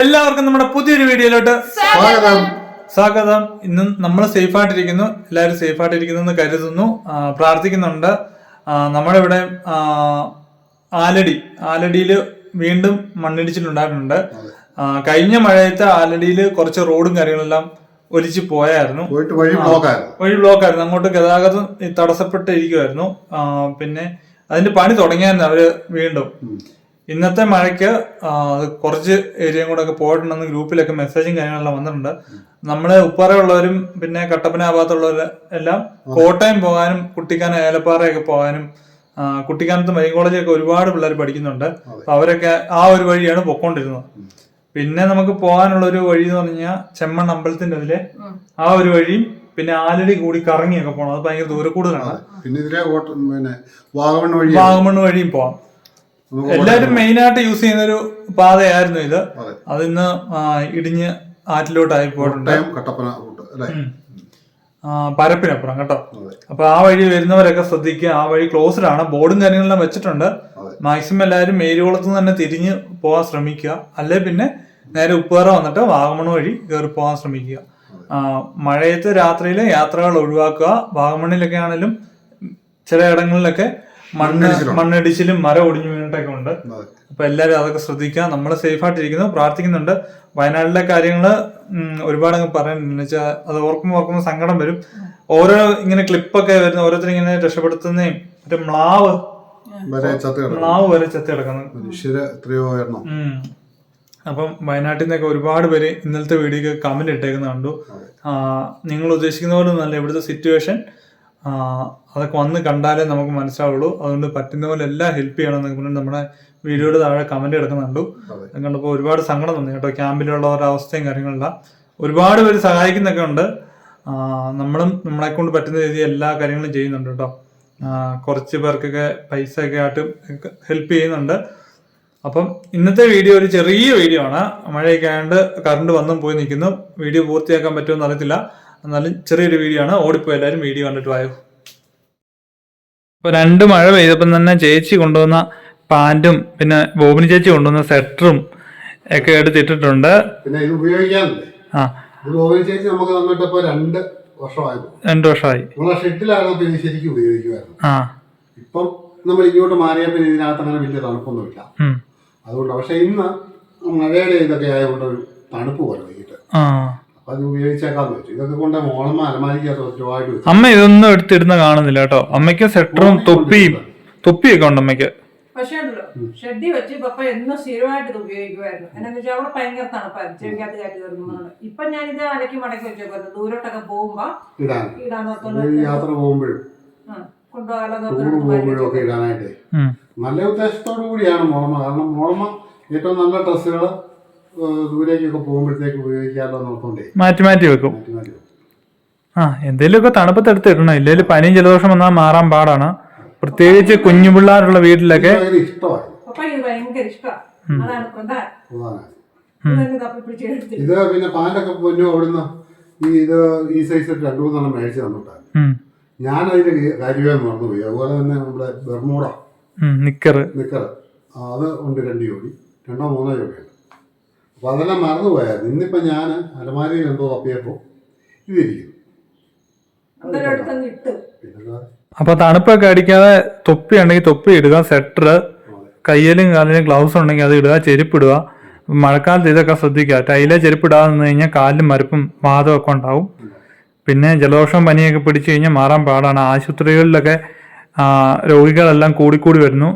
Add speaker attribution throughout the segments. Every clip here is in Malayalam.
Speaker 1: എല്ലാവർക്കും നമ്മുടെ പുതിയൊരു വീഡിയോയിലോട്ട്
Speaker 2: സ്വാഗതം.
Speaker 1: സ്വാഗതം. ഇന്ന് നമ്മൾ സേഫ് ആയിട്ടിരിക്കുന്നു എല്ലാവരും സേഫ് ആയിട്ടിരിക്കുന്നു എന്ന് കരുതുന്നു. ആ, പ്രാർത്ഥിക്കുന്നുണ്ട്. ആ, നമ്മുടെ ഇവിടെ ആ, ആലടി ആലടിയിൽ വീണ്ടും മണ്ണിടിച്ചിലുണ്ടായിട്ടുണ്ട്. ആ, കഴിഞ്ഞ മഴയത്തെ ആലടിയിൽ കുറച്ച് റോഡും കാര്യങ്ങളെല്ലാം ഒലിച്ചു പോയായിരുന്നു.
Speaker 2: പോയിട്ട് വഴി ബ്ലോക്കായിരുന്നു.
Speaker 1: വഴി ആയിരുന്നു അങ്ങോട്ട് ഗതാഗതം തടസ്സപ്പെട്ടിരിക്കുമായിരുന്നു ആ, പിന്നെ അതിന്റെ പണി തുടങ്ങിയായിരുന്നു അവർ വീണ്ടും. ഇന്നത്തെ മഴയ്ക്ക് കുറച്ച് ഏരിയയും കൂടെ ഒക്കെ പോയിട്ടുണ്ടെന്ന് ഗ്രൂപ്പിലൊക്കെ മെസ്സേജും കാര്യങ്ങളെല്ലാം വന്നിട്ടുണ്ട്. നമ്മൾ ഉപ്പാറയുള്ളവരും പിന്നെ കട്ടപ്പന ഭാഗത്തുള്ളവരും എല്ലാം കോട്ടയം പോകാനും കുട്ടിക്കാനം ഏലപ്പാറയൊക്കെ പോകാനും കുട്ടിക്കാനത്ത് മരീൻ കോളേജിലൊക്കെ ഒരുപാട് പിള്ളേർ പഠിക്കുന്നുണ്ട്. അപ്പൊ അവരൊക്കെ ആ ഒരു വഴിയാണ് പൊക്കോണ്ടിരുന്നത്. പിന്നെ നമുക്ക് പോകാനുള്ള ഒരു വഴി എന്ന് പറഞ്ഞാൽ ചെമ്മൺ അമ്പലത്തിന്റെ അതിലെ ആ ഒരു വഴിയും പിന്നെ ആലടി കൂടി കറങ്ങിയൊക്കെ പോകണം അത് ഭയങ്കര ദൂരെ കൂടുതലാണ്
Speaker 2: പിന്നെ ഇതിലെ പിന്നെ വാഗമൺ വഴി
Speaker 1: വാഗമണ് വഴിയും പോവാം. എല്ലാവരും മെയിൻ ആയിട്ട് യൂസ് ചെയ്യുന്ന ഒരു പാതയായിരുന്നു ഇത്.
Speaker 2: അതെ.
Speaker 1: അതിന്ന് ഇടിഞ്ഞ് ആറ്റിലോട്ടായി പോയിട്ടുണ്ട്
Speaker 2: കട്ടപ്പന
Speaker 1: പരപ്പിനപ്പുറം കേട്ടോ. അപ്പൊ ആ വഴി വരുന്നവരൊക്കെ ശ്രദ്ധിക്കുക. ആ വഴി ക്ലോസ്ഡ് ആണ്. ബോർഡും കാര്യങ്ങളെല്ലാം വെച്ചിട്ടുണ്ട്. മാക്സിമം എല്ലാവരും മേരികുളത്ത് നിന്ന് തന്നെ തിരിഞ്ഞ് പോകാൻ ശ്രമിക്കുക. അല്ലെ പിന്നെ നേരെ ഉപ്പുകറ വന്നിട്ട് വാഗമണ് വഴി കയറി പോകാൻ ശ്രമിക്കുക. മഴയത്ത് രാത്രിയിൽ യാത്രകൾ ഒഴിവാക്കുക. വാഗമണിലൊക്കെ ആണെങ്കിലും ചില ഇടങ്ങളിലൊക്കെ മണ്ണ് മണ്ണിടിച്ചിലും മരം ഒടിഞ്ഞു വീണിട്ടൊക്കെ ഉണ്ട്. അപ്പൊ എല്ലാവരും അതൊക്കെ ശ്രദ്ധിക്കുക. നമ്മൾ സേഫ് ആയിട്ടിരിക്കുന്നു പ്രാർത്ഥിക്കുന്നുണ്ട്. വയനാട്ടിലെ കാര്യങ്ങൾ ഒരുപാട് അങ്ങ് പറയാനുണ്ട് വെച്ചാൽ അത് ഓർക്കുമ്പോൾ ഓർക്കുമ്പോൾ സങ്കടം വരും. ഓരോ ഇങ്ങനെ ക്ലിപ്പൊക്കെ വരുന്ന ഓരോരുത്തരും ഇങ്ങനെ രക്ഷപ്പെടുത്തുന്നേയും മറ്റേ മ്ലാവ് മ്ലാവ് വരെ ചത്ത് കിടക്കുന്നു.
Speaker 2: മനുഷ്യര് എത്രയോ എണ്ണം
Speaker 1: ഉം. അപ്പം വയനാട്ടിൽ നിന്നൊക്കെ ഒരുപാട് പേര് ഇന്നലത്തെ വീഡിയോക്ക് കമന്റ് ഇട്ടേക്കുന്ന കണ്ടു. നിങ്ങൾ ഉദ്ദേശിക്കുന്ന പോലെ നല്ല ഇവിടുത്തെ സിറ്റുവേഷൻ അതൊക്കെ വന്ന് കണ്ടാലേ നമുക്ക് മനസ്സിലാവുള്ളൂ. അതുകൊണ്ട് പറ്റുന്ന പോലെ എല്ലാം ഹെൽപ്പ് ചെയ്യണം എന്നൊക്കെ പറഞ്ഞ് നമ്മുടെ വീഡിയോയുടെ താഴെ കമന്റ് കിടക്കുന്നുണ്ട് കണ്ടപ്പോൾ ഒരുപാട് സങ്കടം തോന്നി കേട്ടോ. ക്യാമ്പിലുള്ളവരുടെ അവസ്ഥയും കാര്യങ്ങളെല്ലാം. ഒരുപാട് പേര് സഹായിക്കുന്നൊക്കെ ഉണ്ട്. നമ്മളും നമ്മളെ കൊണ്ട് പറ്റുന്ന രീതിയിൽ എല്ലാ കാര്യങ്ങളും ചെയ്യുന്നുണ്ട് കേട്ടോ. കുറച്ച് പേർക്കൊക്കെ പൈസ ഒക്കെ ആയിട്ട് ഹെൽപ്പ് ചെയ്യുന്നുണ്ട്. അപ്പം ഇന്നത്തെ വീഡിയോ ഒരു ചെറിയ വീഡിയോ ആണ്. മഴയൊക്കെ ആയതുകൊണ്ട് കറണ്ട് വന്നും പോയി നിൽക്കുന്നു വീഡിയോ പൂർത്തിയാക്കാൻ പറ്റുമെന്ന് അറിയത്തില്ല. എന്നാലും ചെറിയൊരു വീഡിയോ ആണ്. ഓടിപ്പോ എല്ലാവരും വീഡിയോ കണ്ടിട്ട് വായോ. ഇപ്പൊ രണ്ട് മഴ പെയ്തപ്പം തന്നെ ചേച്ചി കൊണ്ടുവന്ന പാന്റും പിന്നെ ബോബിനി ചേച്ചി കൊണ്ടുവന്ന സെറ്ററും ഒക്കെ എടുത്തിട്ടിട്ടുണ്ട്.
Speaker 2: പിന്നെ ഇത് ഉപയോഗിക്കാനല്ലേ
Speaker 1: ആ.
Speaker 2: ചേച്ചി നമുക്ക് രണ്ട്
Speaker 1: രണ്ടു വർഷമായി.
Speaker 2: നമ്മളെ ഇത് ശരിക്കും ഉപയോഗിക്കുമായിരുന്നു.
Speaker 1: ആ.
Speaker 2: ഇപ്പം നമ്മൾ ഇങ്ങോട്ട് മാറിയപ്പോൾ ഇതിനകത്ത് അങ്ങനെ വലിയ തണുപ്പൊന്നുമില്ല. അതുകൊണ്ട് പക്ഷെ ഇന്ന് മഴയുടെ ഇതൊക്കെ ആയതുകൊണ്ട് ഒരു തണുപ്പ് പോലെ വൈകിട്ട്.
Speaker 1: ആ.
Speaker 2: അപ്പൊ അത് ഉപയോഗിച്ചേക്കാന്ന് വെച്ചു ഇതൊക്കെ കൊണ്ട് മോളമ്മ അലമാരിക്കകത്ത് ഒറ്റവായിട്ട് വെച്ചു.
Speaker 1: അമ്മ ഇതൊന്നും എടുത്തിടുന്ന കാണുന്നില്ല കേട്ടോ. അമ്മയ്ക്ക് സെറ്ററും തൊപ്പിയും തൊപ്പിയൊക്കെ ഉണ്ട് അമ്മയ്ക്ക്.
Speaker 3: പക്ഷേ ഉണ്ടല്ലോ ഷെഡി വെച്ച് പപ്പ എന്നും സ്ഥിരമായിട്ട് ഇത് ഉപയോഗിക്കുമായിരുന്നു എന്നാന്ന് വെച്ചാൽ അവിടെ ഭയങ്കര തണുപ്പായിരുന്നു. ചെവിക്കകത്ത് കയറ്റി തീർന്നതാണ് ഇപ്പൊ ഞാനിത് അലക്കി മടക്കി വെച്ചേക്കുമായിരുന്നു ദൂരോട്ടൊക്കെ പോകുമ്പോ
Speaker 2: യാത്ര പോകുമ്പോഴും പോകുമ്പോഴും ഒക്കെ ഇടാനായിട്ടേ. നല്ല ഉദ്ദേശത്തോടു കൂടിയാണ് മോളമ്മ. കാരണം മോളമ്മ ഏറ്റവും നല്ല ഡ്രസ്സുകൾ ദൂരേക്കൊക്കെ പോകുമ്പോഴത്തേക്ക് ഉപയോഗിക്കാമല്ലോ നോക്കണ്ടേ
Speaker 1: മാറ്റി മാറ്റി വെക്കും.
Speaker 2: മാറ്റി മാറ്റി വെക്കും.
Speaker 1: ആ എന്തെങ്കിലുമൊക്കെ തണുപ്പത്ത് എടുത്തിടണം. ഇല്ലെങ്കിൽ പനിയും ജലദോഷം വന്നാൽ മാറാൻ പാടാണ്. പ്രത്യേകിച്ച് കുഞ്ഞു പിള്ളേരുള്ള വീട്ടിലൊക്കെ
Speaker 3: ഇത്
Speaker 2: പിന്നെ പാലൊക്കെ പൊന്നു അവിടുന്ന് ഈ ഇത് ഈ സൈസ് രണ്ടു മൂന്നെണ്ണം മേടിച്ച് ഞാൻ അതിന്റെ കാര്യമേ മറന്നുപോയി. അതുപോലെ തന്നെ നമ്മുടെ ബെർമൂട നിക്കർ അത് ഉണ്ട് രണ്ട് ജോഡി. രണ്ടോ മൂന്നോ ജോഡിയുണ്ട്. അപ്പോൾ അതെല്ലാം മറന്നുപോയായിരുന്നു. ഇന്നിപ്പോൾ ഞാൻ അലമാരിയിൽ എന്തോ തപ്പിയപ്പോൾ ഇതിരിക്കും
Speaker 3: അന്നേരം അടുത്തങ്ങ് ഇട്ട്.
Speaker 2: പിന്നെ
Speaker 1: അപ്പൊ തണുപ്പൊക്കെ അടിക്കാതെ തൊപ്പി ഉണ്ടെങ്കിൽ തൊപ്പി ഇടുക സെറ്റർ കയ്യിലും കാലിലും ഗ്ലൗസ് ഉണ്ടെങ്കിൽ അത് ഇടുക ചെരുപ്പ് ഇടുക. മഴക്കാലത്ത് ഇതൊക്കെ ശ്രദ്ധിക്കുക. ടൈലെ ചെരുപ്പ് ഇടാതെ നിന്ന് കഴിഞ്ഞാൽ കാലിലും മരപ്പും വാദമൊക്കെ ഉണ്ടാവും. പിന്നെ ജലദോഷവും പനിയൊക്കെ പിടിച്ചു കഴിഞ്ഞാൽ മാറാൻ പാടാണ്. ആശുപത്രികളിലൊക്കെ രോഗികളെല്ലാം കൂടിക്കൂടി വരുന്നു.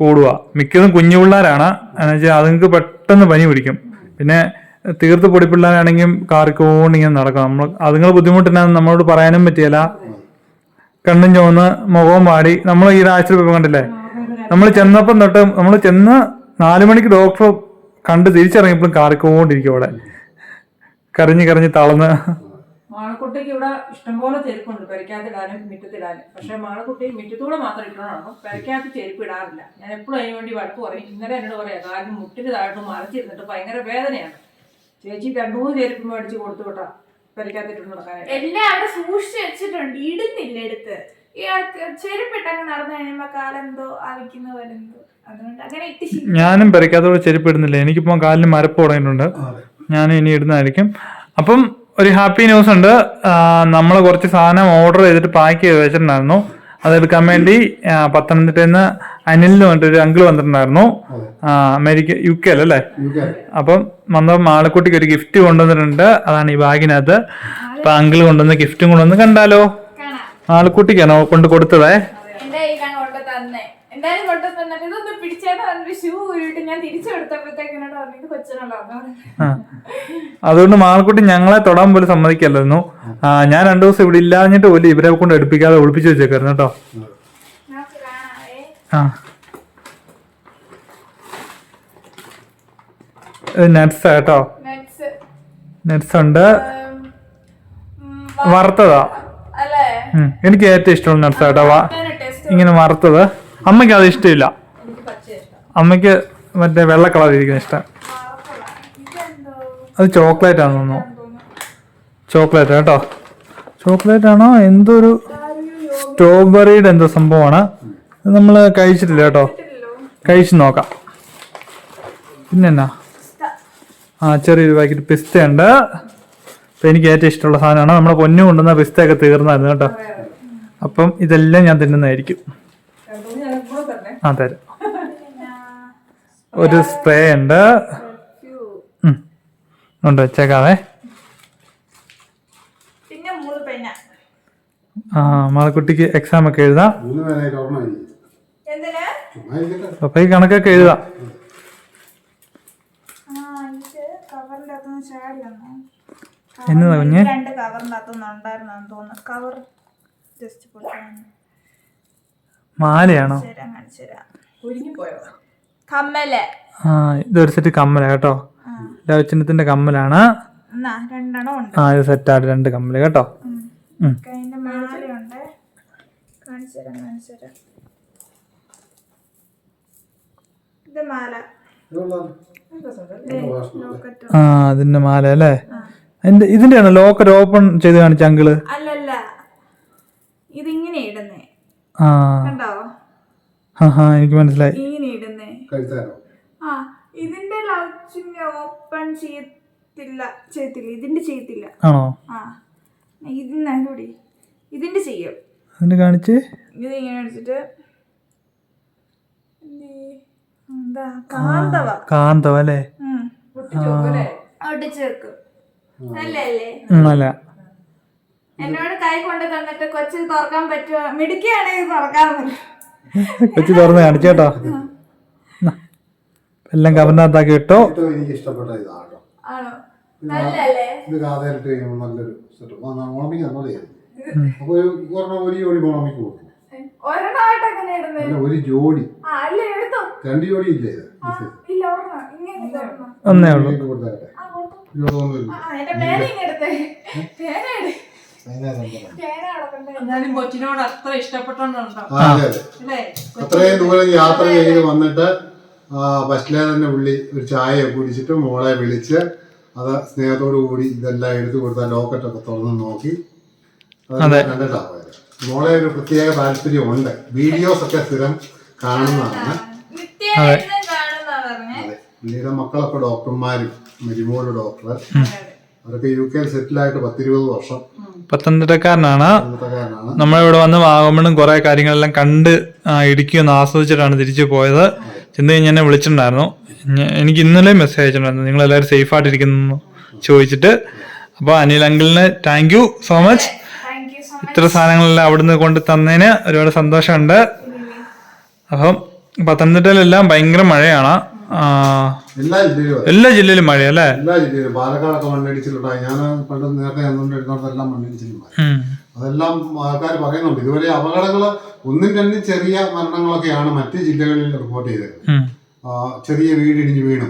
Speaker 1: കൂടുക. മിക്കതും കുഞ്ഞു പിള്ളേരാണ് എന്നുവെച്ചാൽ അതുങ്ങൾക്ക് പെട്ടെന്ന് പനി പിടിക്കും. പിന്നെ തീർത്ത് പൊടി പിള്ളേരാണെങ്കിലും കാറിക്കൊണ്ട് ഇങ്ങനെ നടക്കും നമ്മൾ അതുങ്ങൾ ബുദ്ധിമുട്ടിനാന്ന് നമ്മളോട് പറയാനും പറ്റിയല്ല. കണ്ണും ചുവന്ന് മുഖവും പാടി നമ്മൾ ഈ ആശുപത്രി പോയി കണ്ടില്ലേ? നമ്മൾ ചെന്നപ്പം തൊട്ട് നമ്മൾ ചെന്ന് നാലു മണിക്ക് ഡോക്ടർ കണ്ട് തിരിച്ചിറങ്ങിയപ്പോഴും കാറിക്കോണ്ടിരിക്കും അവിടെ. കരഞ്ഞ് കരഞ്ഞ് തളർന്ന്.
Speaker 3: മാളക്കുട്ടിക്ക് ഇവിടെ ഇഷ്ടംപോലെ ചെരുപ്പുണ്ട്. പെരക്കാത്തിടാനും മുറ്റത്തിടാനും. പക്ഷെ മാളക്കുട്ടി മുറ്റത്തൂടെ മാത്രം ഇട്ടോണോ പെരക്കകത്ത് ചെരുപ്പ് ഇടാറില്ല. ഞാൻ എപ്പോഴും അതിന് വേണ്ടി വഴക്ക് പറയും. ഇന്നലെ എന്നോട് പറയാം കാരണം മുട്ടിന് താഴോട്ട് മറച്ചിരുന്നിട്ട് ഭയങ്കര വേദനയാണ്. ചേച്ചി രണ്ടു മൂന്ന് ചെരുപ്പ് മേടിച്ച് കൊടുത്തു വിട്ടാ പെരക്കകത്ത് ഇട്ടു നടക്കാനായിട്ട്.
Speaker 4: എല്ലാം അവിടെ സൂക്ഷിച്ചു വെച്ചിട്ടുണ്ട്. ഇടുന്നില്ല എടുത്ത്. ചെരുപ്പിട്ടങ്ങ് നടന്നു കഴിയുമ്പോ കാലെന്തോ ആവിക്കുന്ന പോലെ എന്തോ. അതുകൊണ്ട് അങ്ങനെ ഇട്ട് ശീലം
Speaker 1: ഞാനും പെരക്കാത്തോട് ചെരുപ്പ് ഇടുന്നില്ല. എനിക്കിപ്പോ കാലിന് മരപ്പ് തുടങ്ങിയിട്ടുണ്ട്. ഞാൻ ഇനി ഇടുന്നതായിരിക്കും. അപ്പം ഒരു ഹാപ്പി ന്യൂസ് ഉണ്ട്. നമ്മൾ കുറച്ച് സാധനം ഓർഡർ ചെയ്തിട്ട് പാക്ക് ചെയ്ത് വെച്ചിട്ടുണ്ടായിരുന്നു. അതെടുക്കാൻ വേണ്ടി പത്തനംതിട്ടയിൽ നിന്ന് അനിലിന് വേണ്ടി ഒരു അങ്കിൾ വന്നിട്ടുണ്ടായിരുന്നു. ആ, അമേരിക്ക യു കെ അല്ലേ? അപ്പം വന്ന മാളക്കുട്ടിക്ക് ഒരു ഗിഫ്റ്റ് കൊണ്ടുവന്നിട്ടുണ്ട്. അതാണ് ഈ ബാഗിനകത്ത്. അപ്പൊ അങ്കിൾ കൊണ്ടുവന്ന ഗിഫ്റ്റും കൊണ്ടുവന്ന് കണ്ടാലോ?
Speaker 4: കാണാം.
Speaker 1: മാളക്കുട്ടിക്കാണോ കൊണ്ട് കൊടുത്തതേ?
Speaker 4: എന്തായാലും കൊണ്ട് തന്നിട്ട് ഇതൊന്ന് പിടിച്ചേന്ന് പറഞ്ഞിട്ട് ഷൂ ഊരിട്ട് ഞാൻ തിരിച്ചു കൊടുത്തപ്പോഴത്തേക്കിനോട്.
Speaker 1: അതുകൊണ്ട് മാളക്കുട്ടി ഞങ്ങളെ തൊടാൻ പോലും സമ്മതിക്കല്ലായിരുന്നു. ഞാൻ രണ്ടു ദിവസം ഇവിടെ ഇല്ലാഞ്ഞിട്ട് പോലും ഇവരെ കൊണ്ട് എടുപ്പിക്കാതെ ഒളിപ്പിച്ചു വെച്ചേക്കായിരുന്നു കേട്ടോ. ആ. നട്ട്സ് കേട്ടോ. നട്ട്സ് ഉണ്ട്. വറുത്തതാ. എനിക്ക് ഏറ്റവും ഇഷ്ടമുള്ള നട്ട്സ് കേട്ടോ. ഇങ്ങനെ വറുത്തത്. അമ്മയ്ക്ക് അത് ഇഷ്ടമില്ല. അമ്മയ്ക്ക് മറ്റേ വെള്ള കളർ ഇരിക്കുന്ന ഇഷ്ടം. അത് ചോക്ലേറ്റ് ആണെന്ന് തോന്നുന്നു. ചോക്ലേറ്റ് കേട്ടോ. ചോക്ലേറ്റ് ആണോ എന്തോ ഒരു സ്ട്രോബെറിയുടെ എന്തോ സംഭവമാണ്. ഇത് നമ്മൾ കഴിച്ചിട്ടില്ല കേട്ടോ. കഴിച്ചു നോക്കാം. പിന്നെ എന്നാ ആ ചെറിയൊരു പാക്കറ്റ് പിസ്ത ഉണ്ട് അപ്പൊ എനിക്ക് ഏറ്റവും ഇഷ്ടമുള്ള സാധനമാണ്. നമ്മുടെ പൊന്നു കൊണ്ടുവന്ന പിസ്തയൊക്കെ തീർന്നായിരുന്നു കേട്ടോ. അപ്പം ഇതെല്ലാം ഞാൻ തിന്നുന്നതായിരിക്കും. ആ തരാം. ഒരു സ്പ്രേ ഉണ്ട്. ഉണ്ട് വെച്ചേക്കാവേ.
Speaker 4: പിന്നെ മൂന്ന് പെണ്ണ
Speaker 1: ആ മാളക്കുട്ടിക്ക് എക്സാം ഒക്കെ എഴുതാം. അപ്പൊ ഈ കണക്കൊക്കെ എഴുതാം. എന്നതാ കുഞ്ഞെ?
Speaker 4: രണ്ട് തോന്നുന്നു. കവർ ജസ്റ്റ് പൊട്ടാൻ
Speaker 1: മാലയാണോ?
Speaker 4: തരാം കാണിച്ചു തരാം.
Speaker 3: ഒരുങ്ങി പോയോ?
Speaker 4: കമ്മൽ.
Speaker 1: ആ ഇതൊരു സെറ്റ് കമ്മല കേട്ടോ. ലവചിഹ്നത്തിന്റെ കമ്മലാണ്. ആ ഇത് സെറ്റാണ് രണ്ട് കമ്മൽ കേട്ടോ.
Speaker 4: ഇത് ലോക്കറ്റ്
Speaker 1: ആ അതിന്റെ മാല അല്ലേ? എന്റെ ഇതിന്റെ ആണ് ലോക്കർ ഓപ്പൺ ചെയ്ത് കാണിച്ച അങ്കിൾ?
Speaker 4: അല്ലല്ല. ഇതിങ്ങനെ ഇടുന്നേ.
Speaker 1: ആ. എനിക്ക് മനസ്സിലായി.
Speaker 2: കഴിച്ചാലോ
Speaker 4: ആ ഇതിന്റെ ലൗച്ചിങ് ഓപ്പൺ ചെയ്യത്തില്ല ചെയ്യത്തില്ല ഇതിന്റെ ചെയ്യത്തില്ല.
Speaker 1: ആണോ?
Speaker 4: ആ ഇതിന് കൂടി ഇതിന്റെ ചെയ്യും.
Speaker 1: അതിന്റെ കാണിച്ച്?
Speaker 4: ഇത് ഇങ്ങനെ അടിച്ചിട്ട്? എന്താ കാന്തവ.
Speaker 1: അല്ലേ?
Speaker 4: ഒട്ടിച്ച് വെക്കും നല്ലല്ലേ
Speaker 1: ഉം,
Speaker 4: എന്നോട് കൈ കൊണ്ട് തന്നിട്ട് കൊച്ചു തുറക്കാൻ പറ്റുമോ? മിടുക്കിയാണെങ്കിൽ തുറക്കാൻ പറ്റും
Speaker 1: കൊച്ചു തുറന്ന് കാണിച്ചു കേട്ടോ നാ. എല്ലാം കവറിനകത്താക്കി ഇട്ടോ
Speaker 2: എനിക്ക് ഇഷ്ടപ്പെട്ട ഇതാട്ടോ.
Speaker 4: നല്ലല്ലേ?
Speaker 2: ഇത് കാതലിട്ട് കഴിയുമ്പോൾ നല്ലൊരു ഓണമിക്ക് അപ്പൊ ഒരു ഒരെണ്ണം ഒരു ജോഡി ഓണമിക്ക് കൊടുക്കും. അല്ല ഒരു രണ്ട് ജോഡി ഇല്ലേ ഇത്?
Speaker 4: ഇല്ല ഒരെണ്ണം. ഇങ്ങനെ ഇതൊരെണ്ണം.
Speaker 1: ഒന്നേ ഉള്ളൂ.
Speaker 4: കൊടുത്തു.
Speaker 3: കൊച്ചിനോട് അത്ര ഇഷ്ടപ്പെട്ടോണ്ടുണ്ടോ
Speaker 2: അതെ അതെ.
Speaker 3: അല്ലേ
Speaker 2: അത്രയും ദൂരം യാത്ര ചെയ്ത് വന്നിട്ട് ബസ്സിലെ തന്നെ പുള്ളി ഒരു ചായ കുടിച്ചിട്ട് മോളെ വിളിച്ച് അത് സ്നേഹത്തോടു കൂടി ഇതെല്ലാം എടുത്തു കൊടുത്ത ലോക്കറ്റൊക്കെ തുറന്ന് നോക്കി. കണ്ടിട്ടാ പോയത്. മോളെ ഒരു പ്രത്യേക താല്പര്യമുണ്ട്. വീഡിയോസ് ഒക്കെ സ്ഥിരം കാണുന്നതാണ്. പുള്ളിയുടെ മക്കളൊക്കെ ഡോക്ടർമാരും മരിമോൾ ഡോക്ടർ അവരൊക്കെ യു കെയിൽ സെറ്റിലായിട്ട് പത്തിരുപത് വർഷം.
Speaker 1: പത്തനംതിട്ടക്കാരനാണ്. നമ്മളിവിടെ വന്ന് വാഗമണ്ണും കുറെ കാര്യങ്ങളെല്ലാം കണ്ട് ആ, ഇടുക്കി ഒന്ന് ആസ്വദിച്ചിട്ടാണ് തിരിച്ചു പോയത്. ചെന്ന് കഴിഞ്ഞ് എന്നെ വിളിച്ചിട്ടുണ്ടായിരുന്നു. എനിക്ക് ഇന്നലെ മെസ്സേജ് അയച്ചിട്ടുണ്ടായിരുന്നു. നിങ്ങൾ എല്ലാവരും സേഫ് ആയിട്ടിരിക്കുന്നു ചോദിച്ചിട്ട്. അപ്പോൾ അനിൽ അങ്കിളിന് താങ്ക് യു സോ മച്ച് ഇത്ര സാധനങ്ങളെല്ലാം അവിടുന്ന് കൊണ്ട് തന്നതിന് ഒരുപാട് സന്തോഷമുണ്ട്. അപ്പം പത്തനംതിട്ടയിലെല്ലാം ഭയങ്കര മഴയാണ്.
Speaker 2: എല്ലാ ജില്ലയിലും അതെ.
Speaker 1: എല്ലാ ജില്ലയിലും മഴയല്ലേ?
Speaker 2: എല്ലാ ജില്ലയിലും. പാലക്കാടൊക്കെ മണ്ണിടിച്ചിലുണ്ടായി. ഞാൻ പണ്ട് നേരത്തെ മണ്ണിടിച്ചിലുണ്ടായി. അതെല്ലാം ആൾക്കാർ പറയുന്നുണ്ട്. ഇതുവരെ അപകടങ്ങൾ ഒന്നും രണ്ടും ചെറിയ മരണങ്ങളൊക്കെയാണ് മറ്റ് ജില്ലകളിൽ റിപ്പോർട്ട് ചെയ്തത്. ചെറിയ വീടിടിഞ്ഞ് വീണു.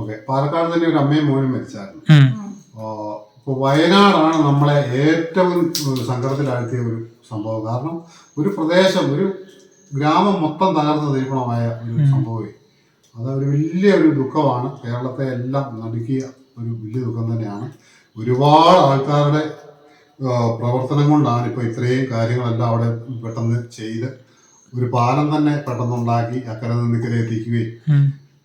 Speaker 2: ഓക്കെ. പാലക്കാട് തന്നെ ഒരു അമ്മയും മോനും മരിച്ചായിരുന്നു.
Speaker 1: ഇപ്പൊ
Speaker 2: ഇപ്പോൾ വയനാടാണ് നമ്മളെ ഏറ്റവും സങ്കടത്തിലാഴ്ത്തിയ ഒരു സംഭവം. കാരണം ഒരു പ്രദേശം ഒരു ഗ്രാമം മൊത്തം തകർന്ന തീർപ്പണമായ ഒരു സംഭവം അത് ഒരു വലിയ ഒരു ദുഃഖമാണ്. കേരളത്തെ എല്ലാം നടുക്കിയ ഒരു വലിയ ദുഃഖം തന്നെയാണ്. ഒരുപാട് ആൾക്കാരുടെ പ്രവർത്തനം കൊണ്ടാണ് ഇപ്പോൾ ഇത്രയും കാര്യങ്ങളെല്ലാം അവിടെ പെട്ടെന്ന് ചെയ്ത് ഒരു പാലം തന്നെ പെട്ടെന്നുണ്ടാക്കി അക്കരെ നിന്ന് ഇക്കരെ എത്തിക്കുകയും.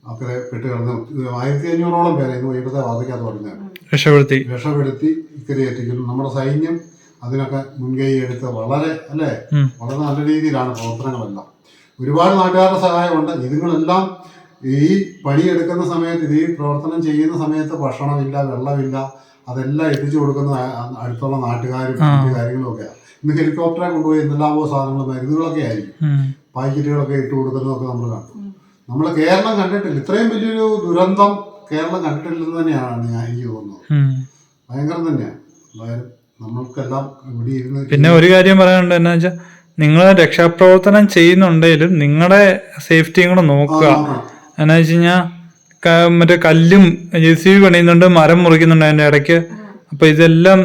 Speaker 2: അക്കരെ പെട്ട് കിടന്ന് ആയിരത്തി അഞ്ഞൂറോളം പേരെ ഇന്ന് വൈകിട്ടത്തെ വാർത്തയ്ക്കകത്ത് പറഞ്ഞത്.
Speaker 1: രക്ഷപ്പെടുത്തി.
Speaker 2: രക്ഷപ്പെടുത്തി ഇക്കരെ എത്തിക്കുന്നു. നമ്മുടെ സൈന്യം അതിനൊക്കെ മുൻകൈ എടുത്ത് വളരെ അല്ലേ? വളരെ നല്ല രീതിയിലാണ് പ്രവർത്തനങ്ങളെല്ലാം. ഒരുപാട് നാട്ടുകാരുടെ സഹായമുണ്ട്. ഇതുങ്ങളെല്ലാം ഈ പണിയെടുക്കുന്ന സമയത്ത് ഇത് ഈ പ്രവർത്തനം ചെയ്യുന്ന സമയത്ത് ഭക്ഷണമില്ല വെള്ളമില്ല അതെല്ലാം എത്തിച്ചു കൊടുക്കുന്ന അടുത്തുള്ള നാട്ടുകാരും കാര്യങ്ങളും ഒക്കെയാണ് ഇന്ന് ഹെലികോപ്റ്ററെ കൊണ്ടുപോയി എന്തെല്ലാമോ സാധനങ്ങൾ മരുന്നുകളൊക്കെ ആയിരിക്കും. പാക്കറ്റുകളൊക്കെ ഇട്ട് കൊടുക്കുന്നതൊക്കെ നമ്മൾ കണ്ടു. നമ്മൾ കേരളം കണ്ടിട്ടില്ല. ഇത്രയും വലിയൊരു ദുരന്തം കേരളം കണ്ടിട്ടില്ലെന്ന് തന്നെയാണ് ഞാൻ എനിക്ക് തോന്നുന്നത്. ഭയങ്കരം തന്നെയാണ് എന്തായാലും നമ്മൾക്കെല്ലാം ഇവിടെ ഇരുന്ന്
Speaker 1: പിന്നെ ഒരു കാര്യം പറയാനുണ്ട് എന്നാ വെച്ചാൽ നിങ്ങൾ രക്ഷാപ്രവർത്തനം ചെയ്യുന്നുണ്ടെങ്കിലും നിങ്ങളുടെ സേഫ്റ്റിയും കൂടെ നോക്കുക. എന്നാ വെച്ച് കഴിഞ്ഞാൽ മറ്റേ കല്ലും ജെ സി ബി പണിയുന്നുണ്ട് മരം മുറിക്കുന്നുണ്ട് അതിന്റെ ഇടയ്ക്ക്. അപ്പൊ ഇതെല്ലാം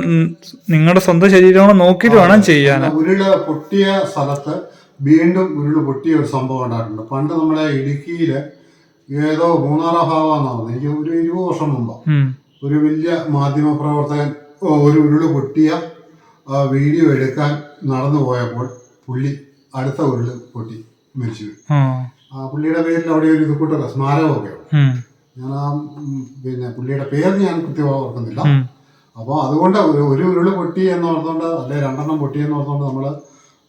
Speaker 1: നിങ്ങളുടെ സ്വന്തം ശരീരമാണ് നോക്കിയിട്ട് വേണം ചെയ്യാൻ
Speaker 2: ഉരുൾ പൊട്ടിയ സ്ഥലത്ത് വീണ്ടും ഉരുൾ പൊട്ടിയ ഒരു സംഭവം ഉണ്ടായിട്ടുണ്ട്. പണ്ട് നമ്മുടെ ഇടുക്കിയിൽ ഏതോ മൂന്നാറോ ഭാഗമാണെന്ന് എനിക്ക് ഒരു ഇരുപത് വർഷം മുമ്പ് ഒരു വലിയ മാധ്യമ പ്രവർത്തകൻ ഒരു ഉരുൾ പൊട്ടിയ വീഡിയോ എടുക്കാൻ നടന്നു പോയപ്പോൾ പുള്ളി അടുത്ത ഉരുൾ പൊട്ടി. മരിച്ചു
Speaker 1: ആ.
Speaker 2: പുള്ളിയുടെ പേരിൽ അവിടെ ഒരു ഇത് കൂട്ടൊക്കെ സ്മാരകമൊക്കെ ഞാൻ ആ പിന്നെ പുള്ളിയുടെ പേര് ഞാൻ കൃത്യമായി ഓർക്കുന്നില്ല.
Speaker 1: അപ്പൊ
Speaker 2: അപ്പോൾ അതുകൊണ്ട് ഒരു ഉരുൾ പൊട്ടി എന്ന് ഓർത്തുകൊണ്ട് അല്ലെ രണ്ടെണ്ണം പൊട്ടി എന്ന് ഓർത്തുകൊണ്ട് നമ്മൾ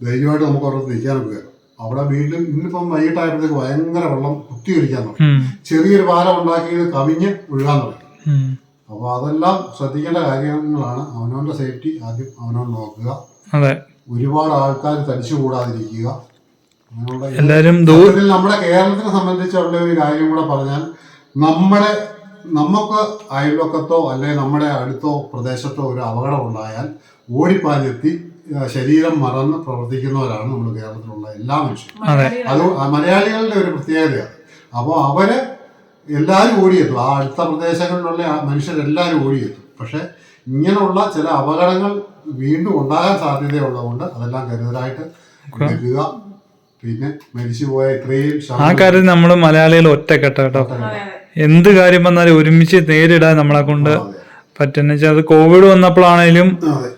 Speaker 2: ധൈര്യമായിട്ട് നമുക്ക് ഓർത്ത് നിൽക്കാനൊക്കെ അവിടെ വീട്ടിൽ ഇന്നിപ്പം വൈകിട്ടായപ്പോഴത്തേക്ക് ഭയങ്കര വെള്ളം കുത്തി ഒഴിക്കാൻ തുടങ്ങി. ചെറിയൊരു പാലം ഉണ്ടാക്കിയത് കവിഞ്ഞ് ഒഴുകാൻ തുടങ്ങി.
Speaker 1: അപ്പൊ
Speaker 2: അപ്പോൾ അതെല്ലാം ശ്രദ്ധിക്കേണ്ട കാര്യങ്ങളാണ്. അവനവന്റെ സേഫ്റ്റി ആദ്യം അവനവൻ നോക്കുക. ഒരുപാട് ആൾക്കാർ തടിച്ചു കൂടാതിരിക്കുക സത്യത്തിൽ നമ്മുടെ കേരളത്തിനെ സംബന്ധിച്ചുള്ള ഒരു കാര്യം കൂടെ പറഞ്ഞാൽ നമ്മുടെ നമുക്ക് അയൽവക്കത്തോ അല്ലെങ്കിൽ നമ്മുടെ അടുത്തോ പ്രദേശത്തോ ഒരു അപകടം ഉണ്ടായാൽ ഓടിപ്പാഞ്ഞെത്തി ശരീരം മറന്ന് പ്രവർത്തിക്കുന്നവരാണ് നമ്മൾ കേരളത്തിലുള്ള എല്ലാ മനുഷ്യരും. അത്. മലയാളികളുടെ ഒരു പ്രത്യേകതയാണ്. അപ്പോൾ അവർ എല്ലാവരും ഓടിയെത്തും. ആ അടുത്ത പ്രദേശങ്ങളിലുള്ള മനുഷ്യരെല്ലാവരും ഓടിയെത്തും. പക്ഷെ ഇങ്ങനെയുള്ള ചില അപകടങ്ങൾ വീണ്ടും ഉണ്ടാകാൻ സാധ്യതയുള്ളതുകൊണ്ട് അതെല്ലാം കരുതലായിട്ട് എടുക്കുക. പിന്നെ മരിച്ചുപോയ ഇത്രയും
Speaker 1: ആ കാര്യം നമ്മൾ മലയാളികൾ ഒറ്റക്കെട്ട കേട്ടോ. എന്ത് കാര്യം വന്നാലും ഒരുമിച്ച് നേരിടാൻ നമ്മളെ കൊണ്ട്. പറ്റുന്ന വെച്ചാൽ അത് കോവിഡ് വന്നപ്പോഴാണേലും.